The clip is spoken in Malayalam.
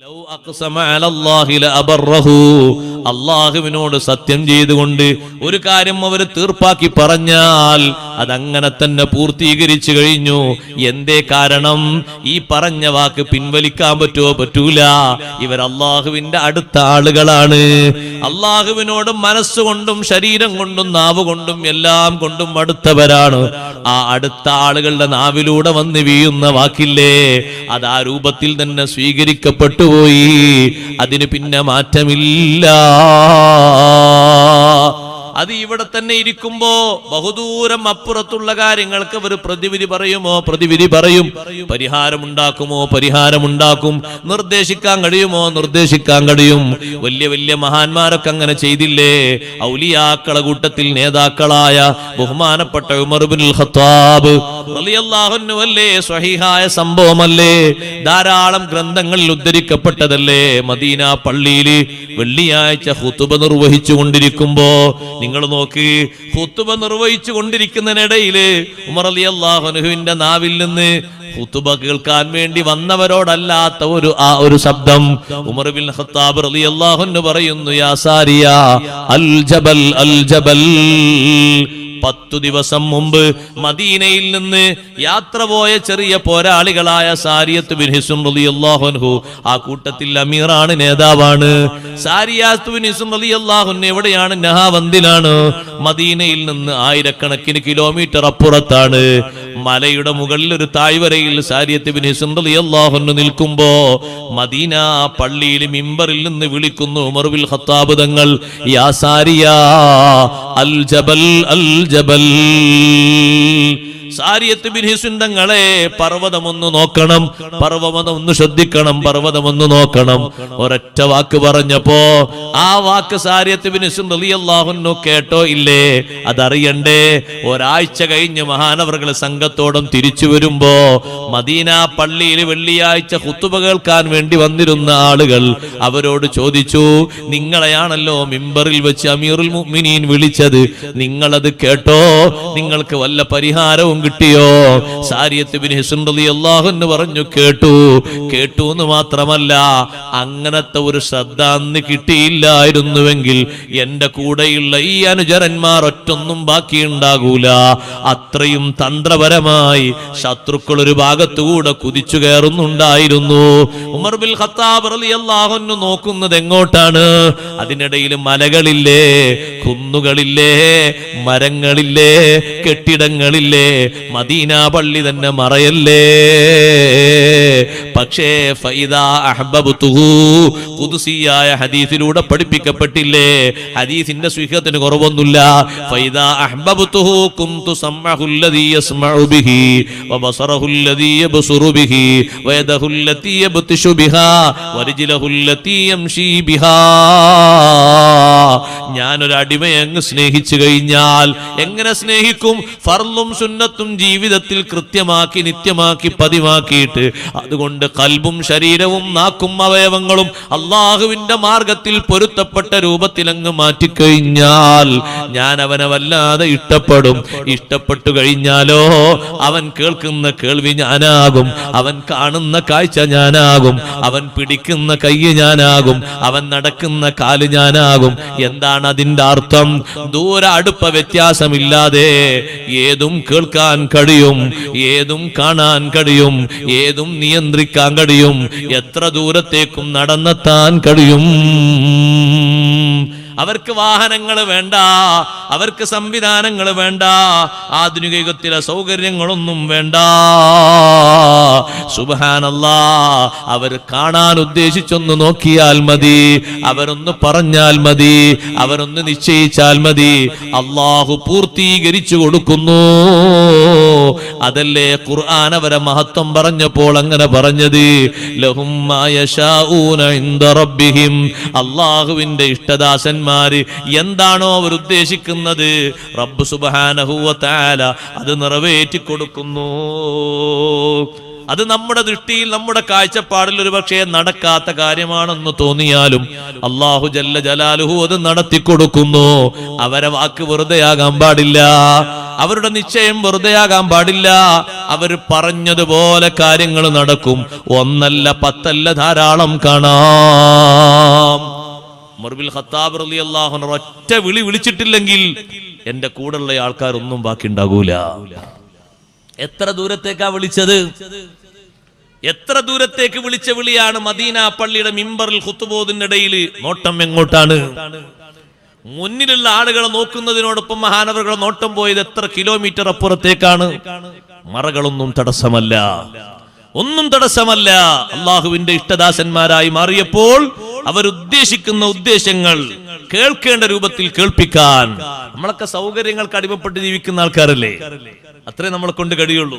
لو أقسم على الله لأبره അള്ളാഹുവിനോട് സത്യം ചെയ്തുകൊണ്ട് ഒരു കാര്യം അവർ തീർപ്പാക്കി പറഞ്ഞാൽ അതങ്ങനെ തന്നെ പൂർത്തീകരിച്ചു കഴിഞ്ഞു. എന്തേ കാരണം? ഈ പറഞ്ഞ വാക്ക് പിൻവലിക്കാൻ പറ്റുമോ? പറ്റൂല. ഇവർ അള്ളാഹുവിന്റെ അടുത്ത ആളുകളാണ്. അള്ളാഹുവിനോട് മനസ്സുകൊണ്ടും ശരീരം കൊണ്ടും നാവ് കൊണ്ടും എല്ലാം കൊണ്ടും അടുത്തവരാണ്. ആ അടുത്ത ആളുകളുടെ നാവിലൂടെ വന്ന് വീയുന്ന വാക്കില്ലേ? അത് ആ രൂപത്തിൽ തന്നെ സ്വീകരിക്കപ്പെട്ടുപോയി അതിന് പിന്നെ മാറ്റമില്ല. അത് ഇവിടെ തന്നെ ഇരിക്കുമ്പോ ബഹുദൂരം അപ്പുറത്തുള്ള കാര്യങ്ങൾക്ക് അവർ പ്രതിവിധി പറയുമോ? പ്രതിവിധി പറയും. പരിഹാരമുണ്ടാക്കുമോ? പരിഹാരമുണ്ടാക്കും. നിർദ്ദേശിക്കാൻ കഴിയുമോ? നിർദ്ദേശിക്കാൻ കഴിയും. വലിയ വലിയ മഹാന്മാരൊക്കെ അങ്ങനെ ചെയ്തില്ലേ? ഔലിയാക്കള കൂട്ടത്തിൽ നേതാക്കളായ ബഹുമാനപ്പെട്ട ഖത്താബ് അല്ലേ? സ്വഹീഹായ സംഭവമല്ലേ? ധാരാളം ഗ്രന്ഥങ്ങളിൽ ഉദ്ധരിക്കപ്പെട്ടതല്ലേ? മദീന പള്ളിയിൽ വെള്ളിയാഴ്ച ഹുത്തുബ നിർവഹിച്ചു കൊണ്ടിരിക്കുമ്പോ നിങ്ങൾ നോക്ക് ഹുത്തുബ നിർവഹിച്ചു കൊണ്ടിരിക്കുന്നതിനിടയിൽ ഉമർ അലി അള്ളാഹുനുഹുവിന്റെ നാവിൽ നിന്ന് ഹുത്തുബ കേൾക്കാൻ വേണ്ടി വന്നവരോടല്ലാത്ത ഒരു ആ ഒരു ശബ്ദം. ഉമർ ബിൻ ഖത്താബ് റളിയല്ലാഹു പറയുന്നു യാ സാരിയ അൽ ജബൽ അൽ ജബൽ പത്തു ദിവസം മുമ്പ് മദീനയിൽ നിന്ന് യാത്ര പോയ ചെറിയ പോരാളികളായ സാരിയത്ത് ബിൻ ഹിസും റളിയല്ലാഹു അൻഹു. ആ കൂട്ടത്തിൽ അമീറാണ് നേതാവാണ്. സാരിയാത്ത് എവിടെയാണ്? നഹാവന്തിലാണ്. മദീനയിൽ നിന്ന് ആയിരക്കണക്കിന് കിലോമീറ്റർ അപ്പുറത്താണ്. മലയുടെ മുകളിൽ ഒരു താഴ്വരയിൽ സാരിയത്ത് ബിൻ ഹിസും റളിയല്ലാഹു അൻഹു നിൽക്കുമ്പോ മദീന പള്ളിയിൽ മിമ്പറിൽ നിന്ന് വിളിക്കുന്നു ഉമർ ബിൻ ഖത്താബ് തങ്ങൾ യാ സാരിയ അൽ ജബൽ അൽ ജബൽ. സാരിയത്ത് തങ്ങളെ പർവതമൊന്ന് നോക്കണം. പർവതം ഒന്ന് ശ്രദ്ധിക്കണം പർവതമൊന്ന് നോക്കണം. ഒരൊറ്റ വാക്ക് പറഞ്ഞപ്പോ ആ വാക്ക് സാരിയത്ത് റളിയല്ലാഹുന്നു കേട്ടോ ഇല്ലേ? അതറിയണ്ടേ ഒരാഴ്ച കഴിഞ്ഞ് മഹാനവറുകൾ സംഘത്തോടും തിരിച്ചു വരുമ്പോ മദീന പള്ളിയിൽ വെള്ളിയാഴ്ച കുത്തുപ കേൾക്കാൻ വേണ്ടി വന്നിരുന്ന ആളുകൾ അവരോട് ചോദിച്ചു നിങ്ങളെയാണല്ലോ മിമ്പറിൽ വെച്ച് അമീറുൽ മുഅ്മിനീൻ വിളിച്ചത്? നിങ്ങളത് കേട്ടോ? നിങ്ങൾക്ക് വല്ല പരിഹാരവും കിട്ടിയോ? ബിൻ ഹിസുൻ റളിയല്ലാഹു അൻഹു പറഞ്ഞു കേട്ടു കേട്ടു എന്ന് മാത്രമല്ല അങ്ങനത്തെ ഒരു ശ്രദ്ധ അന്ന് കിട്ടിയില്ലായിരുന്നുവെങ്കിൽ എന്റെ കൂടെയുള്ള ഈ അനുചരന്മാർ ഒറ്റൊന്നും ബാക്കിയുണ്ടാകൂല അത്രയും തന്ത്രപരമായി ശത്രുക്കൾ ഒരു ഭാഗത്തുകൂടെ കുതിച്ചു കയറുന്നുണ്ടായിരുന്നു. ഉമർ ബിൽ ഖത്താബ് റളിയല്ലാഹു അൻഹു നോക്കുന്നത് എങ്ങോട്ടാണ്? അതിനിടയിൽ മലകളില്ലേ കുന്നുകളില്ലേ മരങ്ങളില്ലേ കെട്ടിടങ്ങളില്ലേ മദീന പള്ളി തന്നെ മറയല്ലേ? പക്ഷേ ഫൈദാ അഹ്ബബ്തുഹു ഖുദ്സിയായ ഹദീസിലൂടെ പഠിപ്പിക്കപ്പെട്ടില്ലേ? ഹദീസിന്റെ സ്വീകത്തിന് കുറവൊന്നുമില്ല. ഫൈദാ അഹ്ബബ്തുഹു കുന്തു സമ്മഹുല്ലദീ യസ്മഉ ബിഹി വബസറഹുല്ലദീ യബ്സുറു ബിഹി വയദഹുല്ലതീ യബ്തിഷു ബിഹാ വരിജ്ലഹു അല്ലതീ യംശി ബിഹാ. ഞാനൊരു അടിമയെ അങ്ങ് സ്നേഹിച്ചു കഴിഞ്ഞാൽ എങ്ങനെ സ്നേഹിക്കും? ഫർളും സുന്നത്തും ജീവിതത്തിൽ കൃത്യമാക്കി നിത്യമാക്കി പതിവാക്കിയിട്ട് അതുകൊണ്ട് കൽബും ശരീരവും നാക്കും അവയവങ്ങളും അള്ളാഹുവിന്റെ മാർഗത്തിൽ പൊരുത്തപ്പെട്ട രൂപത്തിൽ അങ്ങ് മാറ്റിക്കഴിഞ്ഞാൽ ഞാൻ അവനെ വല്ലാതെ ഇഷ്ടപ്പെടും. ഇഷ്ടപ്പെട്ടു കഴിഞ്ഞാലോ അവൻ കേൾക്കുന്ന കേൾവി ഞാനാകും. അവൻ കാണുന്ന കാഴ്ച ഞാനാകും. അവൻ പിടിക്കുന്ന കൈ ഞാനാകും. അവൻ നടക്കുന്ന കാൽ ഞാനാകും. എന്താണ് അതിന്റെ അർത്ഥം? ദൂര അടുപ്പ വ്യത്യാസമില്ലാതെ ഏതും കേൾക്കാൻ കഴിയും. ഏതും കാണാൻ കഴിയും. ഏതും നിയന്ത്രിക്കാൻ കഴിയും. എത്ര ദൂരത്തേക്കും നടന്നെത്താൻ കഴിയും. അവർക്ക് വാഹനങ്ങൾ വേണ്ട അവർക്ക് സംവിധാനങ്ങൾ വേണ്ട ആധുനിക യുഗത്തിലെ സൗകര്യങ്ങളൊന്നും വേണ്ട. സുബാനല്ല അവർ കാണാൻ ഉദ്ദേശിച്ചൊന്ന് നോക്കിയാൽ മതി അവരൊന്ന് പറഞ്ഞാൽ മതി അവരൊന്ന് നിശ്ചയിച്ചാൽ മതി. അള്ളാഹു പൂർത്തീകരിച്ചു കൊടുക്കുന്നു. അതല്ലേ ഖുർആൻ അവരെ മഹത്വം പറഞ്ഞപ്പോൾ അങ്ങനെ പറഞ്ഞത്? ലഹും മാ യശാഊന ഇഷ്ടദാസന്മാര് എന്താണോ അവർ ഉദ്ദേശിക്കുന്നത്. റബ്ബ് സുബ്ഹാനഹു തആല അത് നിറവേറ്റി കൊടുക്കുന്നു. അത് നമ്മുടെ ദൃഷ്ടിയിൽ നമ്മുടെ കാഴ്ചപ്പാടിൽ ഒരു പക്ഷേ നടക്കാത്ത കാര്യമാണെന്ന് തോന്നിയാലും അള്ളാഹു ജല്ല ജലാലുഹു അത് നടത്തി കൊടുക്കുന്നു. അവരെ വാക്ക് വെറുതെയാകാൻ പാടില്ല. അവരുടെ നിശ്ചയം വെറുതെയാകാൻ പാടില്ല. അവർ പറഞ്ഞതുപോലെ കാര്യങ്ങൾ നടക്കും. ഒന്നല്ല പത്തല്ല ധാരാളം കാണാം. മറുബിൽ ഖത്താബ് റളിയല്ലാഹു അള്ളാഹു ഒറ്റ വിളി വിളിച്ചിട്ടില്ലെങ്കിൽ എന്റെ കൂടെയുള്ള ആൾക്കാരൊന്നും ബാക്കി ഉണ്ടാകൂല. എത്ര ദൂരത്തേക്കാ വിളിച്ചത്? എത്ര ദൂരത്തേക്ക് വിളിച്ച വിളിയാണ് മദീന പള്ളിയുടെ മിമ്പറിൽ ഇടയിൽ? നോട്ടം എങ്ങോട്ടാണ്? മുന്നിലുള്ള ആളുകളെ നോക്കുന്നതിനോടൊപ്പം മഹാനവറുകളെ നോട്ടം പോയത് എത്ര കിലോമീറ്റർ അപ്പുറത്തേക്കാണ്? മറകളൊന്നും തടസ്സമല്ല. ഒന്നും തടസ്സമല്ല. അള്ളാഹുവിന്റെ ഇഷ്ടദാസന്മാരായി മാറിയപ്പോൾ അവരുദ്ദേശിക്കുന്ന ഉദ്ദേശങ്ങൾ കേൾക്കേണ്ട രൂപത്തിൽ കേൾപ്പിക്കാൻ. നമ്മളൊക്കെ സൗകര്യങ്ങൾക്ക് അടിമപ്പെട്ട് ജീവിക്കുന്ന ആൾക്കാരല്ലേ? അത്രേ നമ്മളെ കൊണ്ട് കഴിയുള്ളൂ.